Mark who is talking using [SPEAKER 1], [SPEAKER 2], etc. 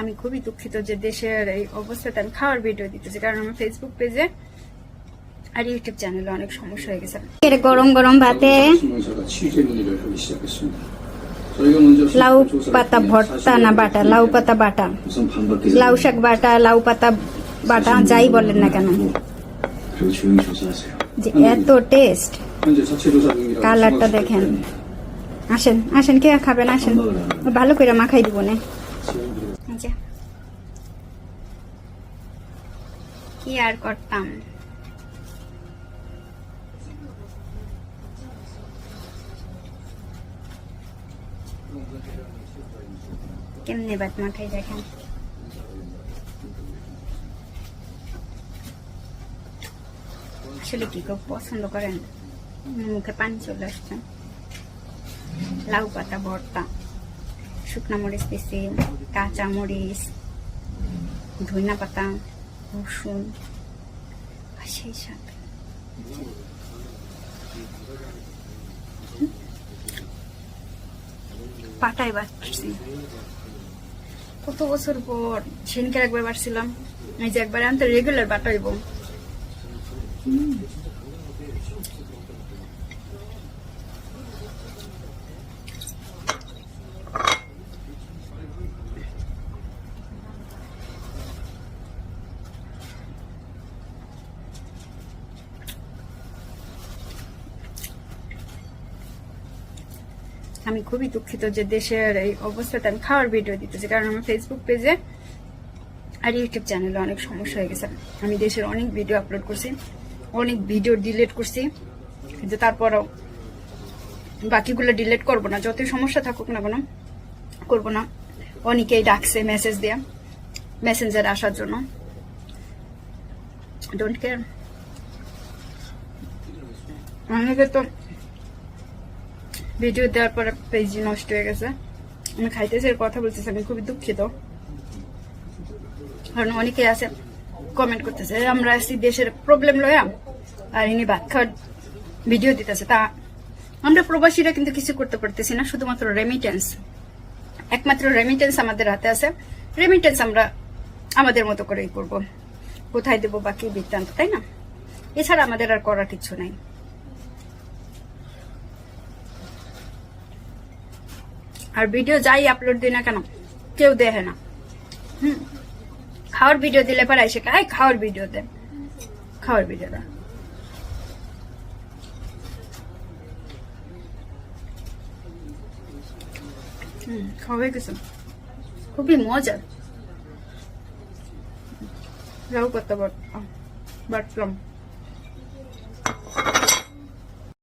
[SPEAKER 1] আমি খুবই দুঃখিত যে দেশের এই অবস্থাতে আমি খাওয়ার ভিডিও দিতেছি, কারণ আমার ফেসবুক পেজে আর ইউটিউব চ্যানেলে অনেক সমস্যা হয়ে গেছে।
[SPEAKER 2] গরম গরম ভাতে লাউ পাতা ভর্তা না বাটা? লাউ পাতা বাটা। লাউ শাক বাটা, লাউ পাতা বাটা, যাই বলেন না কেন। যে এত টেস্ট কালারটা দেখেন। আসেন আসেন, কে খাবেন? আসেন। ভালো করে মাখাই দিব না।
[SPEAKER 1] কি আর করতাম? কেমনে বাট মাখাই দেখেন? আসলে কি খুব পছন্দ করেন? মুখে পানি চলে আসছে। লাউ পাতা ভর্তা। শুকনা মরিচ দিছি, কাঁচা মরিচ ধনিয়া পাতা, রসুন সেই সাথে পাটাই বাড়ছি কত বছর পর সেনকে একবার বাড়ছিলাম, এই যে একবার আমি তো রেগুলার বাটাইব আমি খুবই দুঃখিত যে দেশের এই অবস্থাতে আমি খাওয়ার ভিডিও দিতেছি। কারণ আমার ফেসবুক পেজে আর ইউটিউব চ্যানেলে অনেক সমস্যা হয়ে গেছে। আমি দেশের অনেক ভিডিও আপলোড করছি, অনেক ভিডিও ডিলিট করছি, কিন্তু তারপরও বাকিগুলো ডিলেট করব না। যতই সমস্যা থাকুক না কোনো, করব না। অনেকেই ডাকছে মেসেজ দিয়ে মেসেঞ্জার আসার জন্য। ডোন্ট কেয়ার অনেকে তো ভিডিও দেওয়ার পরে পেজ নষ্ট হয়ে গেছে। আমি খাইতেছি, এর কথা বলতেছি, আমি খুবই দুঃখিত। কারণ অনেকে আছে কমেন্ট করতেছে, আমরা আছি দেশের প্রবলেম লয়া, আর ইনি ভাত খাওয়ার ভিডিও দিতেছে। তা আমরা প্রবাসীরা কিন্তু কিছু করতে পারতেছি না, শুধুমাত্র রেমিটেন্স একমাত্র রেমিটেন্স আমাদের হাতে আছে। রেমিটেন্স আমরা আমাদের মতো করেই করব। কোথায় দেবো বাকি বৃত্তান্ত, তাই না? এছাড়া আমাদের আর করার কিছু নাই। আর ভিডিও যাই আপলোড দিই না কেন? কেউ দেখে না। হুম। খাওয়ার ভিডিও দিলে পরে এসে আই খাওয়ার ভিডিও দে। খাওয়ার ভিডিও দে। হুম গেছে। খুবই মজার। যাও করতে পারতাম বাটলাম।